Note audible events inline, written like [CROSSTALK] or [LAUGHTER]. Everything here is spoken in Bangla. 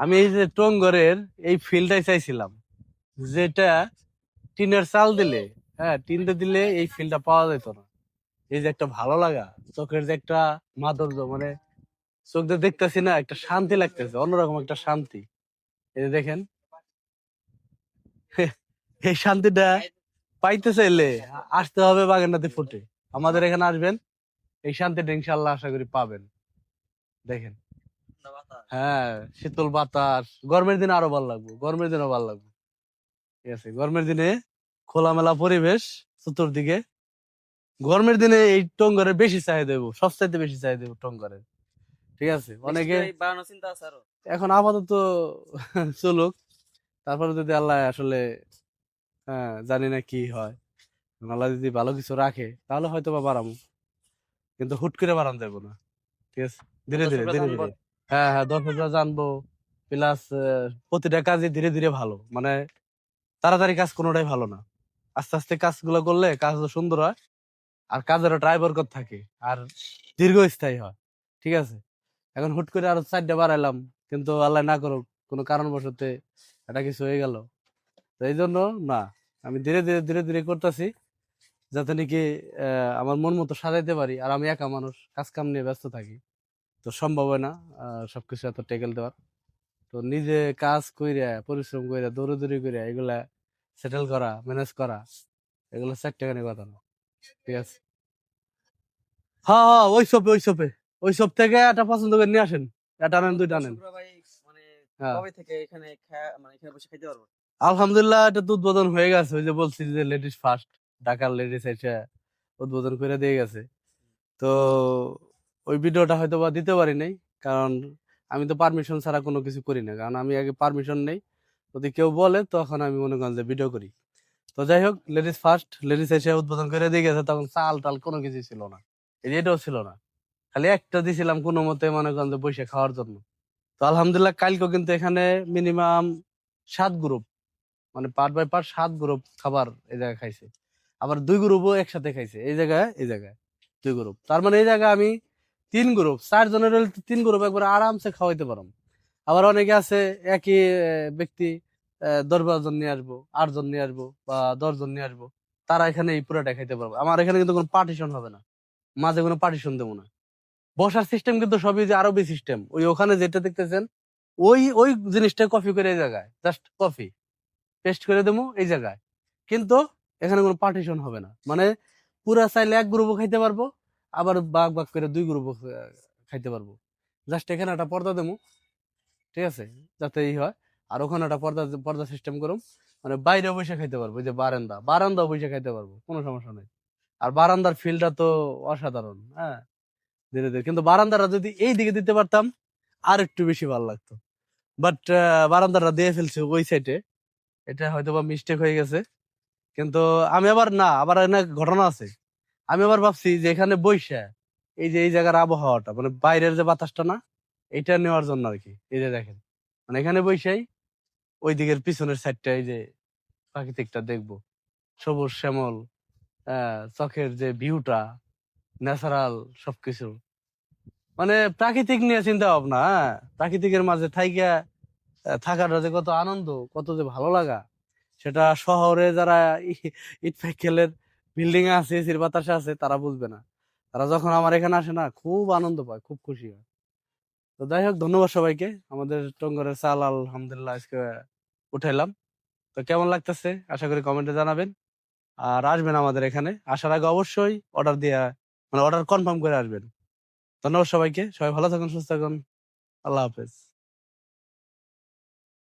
আমি এই যে টঙ্গরের এই ফিল্ডটাই চাইছিলাম, যেটা টিনের চাল দিলে হ্যাঁ টিনটা দিলে এই ফিল্ডটা পাওয়া যেত না। এই যে একটা ভালো লাগা, চোখের যে একটা মাধুর্য মানে চোখ দিয়ে দেখতেছি না, একটা শান্তি লাগতেছে, অন্যরকম একটা শান্তি। এই যে দেখেন, [LAUGHS] এই শান্তিটা পাইতে চাইলে আসতে হবে বাগানটাতে ফুটে। আমাদের এখানে আসবেন, এই শান্তিটা ইনশাল্লাহ আশা করি পাবেন। দেখেন। হ্যাঁ শীতল বাতাস। গরমের দিনে আরও ভালো লাগবে গরমের দিনে ভালো লাগবে। ঠিক আছে গরমের দিনে খোলামেলা পরিবেশ চতুর্দিকে। গরমের দিনে এই টঙ্গরের বেশি চাহিদা দেবো সবচাইতে বেশি চাহিদা দেবো টঙ্গরের। ঠিক আছে অনেকে এখন আপাতত চলুক তারপরে যদি আল্লাহ আসলে হ্যাঁ জানি না কি হয়। আল্লাহ যদি ভালো কিছু রাখে তাহলে হয়তো বা বাড়াবো কিন্তু হুট করে বাড়ানো যাব না। ঠিক আছে ধীরে ধীরে ধীরে ধীরে। হ্যাঁ হ্যাঁ দর্শকরা জানব। প্লাস প্রতিটা কাজে ধীরে ধীরে ভালো। মানে তাড়াতাড়ি কাজ কোনোটাই ভালো না। আস্তে আস্তে কাজগুলো করলে কাজ সুন্দর হয়। আর কাজেরও ড্রাইভার কর থাকে। আর দীর্ঘস্থায়ী হয়। ঠিক আছে? এখন হুট করে আরও চারটা বাড়াইলাম। কিন্তু আল্লাহ না করুক, কোনো কারণবশতে এটা কিছু হয়ে গেল। তো এই জন্য না, আমি ধীরে ধীরে ধীরে ধীরে করতেছি। যাতে নাকি আমার মন মতো সাজাইতে পারি। আর আমি একা মানুষ কাজ কাম নিয়ে ব্যস্ত থাকি। তো সম্ভব হয় না আহ, সবকিছু এত টেকেল দেওয়ার। তো নিজে কাজ কইরা পরিশ্রম কইরা দৌড়াদৌড়ি কইরা এগুলা সেটেল করা ম্যানেজ করা এগুলো চারটেখানি কথা না ঠিক আছে? হ্যাঁ হ্যাঁ ওই সপে ওই সপে ওই সব থেকে একটা পছন্দ করে নিয়ে আসেন। এটা আনেন দুইটা আনেন। মানে হ্যাঁ। মানে আলহামদুলিল্লাহ এটা তো উদ্বোধন হয়ে গেছে ওই যে বলছি যে লেডিস ফার্স্ট ঢাকার লেডিস উদ্বোধন করে দিয়ে গেছে। তো ওই ভিডিওটা হয়তো বা দিতে পারি নাই, কারণ আমি তো পারমিশন ছাড়া কোনো কিছু করি না। কারণ আমি আগে পারমিশন নেই, যদি কেউ বলে তখন আমি মনে করেন যে ভিডিও করি। তো যাই হোক লেডিস ফার্স্ট লেডিস এসে উদ্বোধন করে দিয়ে গেছে, তখন চাল টাল কোনো কিছু ছিল না। এটাও ছিল না। খালি একটা দিছিলাম কোনো মতে মনে করেন যে বসে খাওয়ার জন্য। তো আলহামদুলিল্লাহ কালকেও কিন্তু এখানে মিনিমাম সাত গ্রুপ মানে পার্ট বাই পার্ট সাত গ্রুপ খাবার এই জায়গায় খাইছে। আবার দুই গ্রুপও একসাথে খাইছে। এই জায়গায় এই জায়গায় দুই গ্রুপ তার মানে এই জায়গায় আমি তিন গ্রুপ চার জনের তিন গ্রুপ একবার আরামসে খাওয়াইতে পারম। আবার অনেকে আছে, একই ব্যক্তি দশ জন নিয়ে আসব, আট জন নিয়ে আসব বা দশ জন নিয়ে আসব, তারা এখানে এই পুরোটা খাইতে পারব। আমার এখানে কিন্তু কোনো পার্টিশন হবে না। মাঝে কোনো পার্টিশন দেবো না। বসার সিস্টেম কিন্তু সবই যে আরবি সিস্টেম ওই ওখানে যেটা দেখতেছেন, ওই ওই জিনিসটা কপি করে এই জায়গায় জাস্ট কপি পেস্ট করে দেবো এই জায়গায়। কিন্তু এখানে কোনো পার্টিশন হবে না। মানে পুরা চাইলে এক গ্রুপও খাইতে পারব আবার বাঘ বাঘ করে দুই গ্রুপ খাইতে পারব। জাস্ট এখানে একটা পর্দা দেবো ঠিক আছে? যাতে এই হয়। আর ওখানে একটা পর্দা পর্দা সিস্টেম করুম। মানে বাইরে বসে খাইতে পারব যে বারান্দা। বারান্দা বসে খাইতে পারব, কোনো সমস্যা নেই। আর বারান্দার ফিলটা তো অসাধারণ হ্যাঁ? ধীরে ধীরে। কিন্তু বারান্দাটা যদি এই দিকে দিতে পারতাম, আর একটু বেশি ভালো লাগতো। বাট বারান্দাটা দিয়ে ফেলছে ওই সাইডে এটা হয়তো বা মিস্টেক হয়ে গেছে। কিন্তু আমি আবার না, আবার অনেক ঘটনা আছে। আমি আবার ভাবছি যে এখানে বইসা এই যে, এই জায়গার আবহাওয়াটা মানে বাইরের যে বাতাসটা না, এটা নেওয়ার জন্য আর কি এই যে দেখেন মানে এখানে বইসাই ওই দিকের পিছনের সাইডটা এই যে প্রাকৃতিকটা দেখব। সবুজ শ্যামল চোখের যে ভিউটা ন্যাচারাল সবকিছু। মানে প্রাকৃতিক নিয়ে চিন্তা ভাবনা হ্যাঁ? প্রাকৃতিকের মাঝে থাইকা থাকাটা যে কত আনন্দ, কত যে ভালো লাগা, সেটা শহরে যারা ইট পাইকেলের বিল্ডিং এ আছে, এসির বাতাসে আছে, তারা বুঝবে না। তারা যখন আমার এখানে আসে না, খুব আনন্দ পায়, খুব খুশি হয়। তো যাই হোক, ধন্যবাদ সবাইকে। আমাদের টঙ্গরের চাল, আলহামদুলিল্লাহ আজকে উঠাইলাম। তো কেমন লাগতেছে? আশা করি কমেন্টে জানাবেন। আর আসবেন আমাদের এখানে। আসার আগে অবশ্যই অর্ডার দিয়ে মানে অর্ডার কনফার্ম করে আসবেন। ধন্যবাদ সবাইকে। সবাই ভালো থাকুন, সুস্থ থাকুন। আল্লাহ হাফেজ।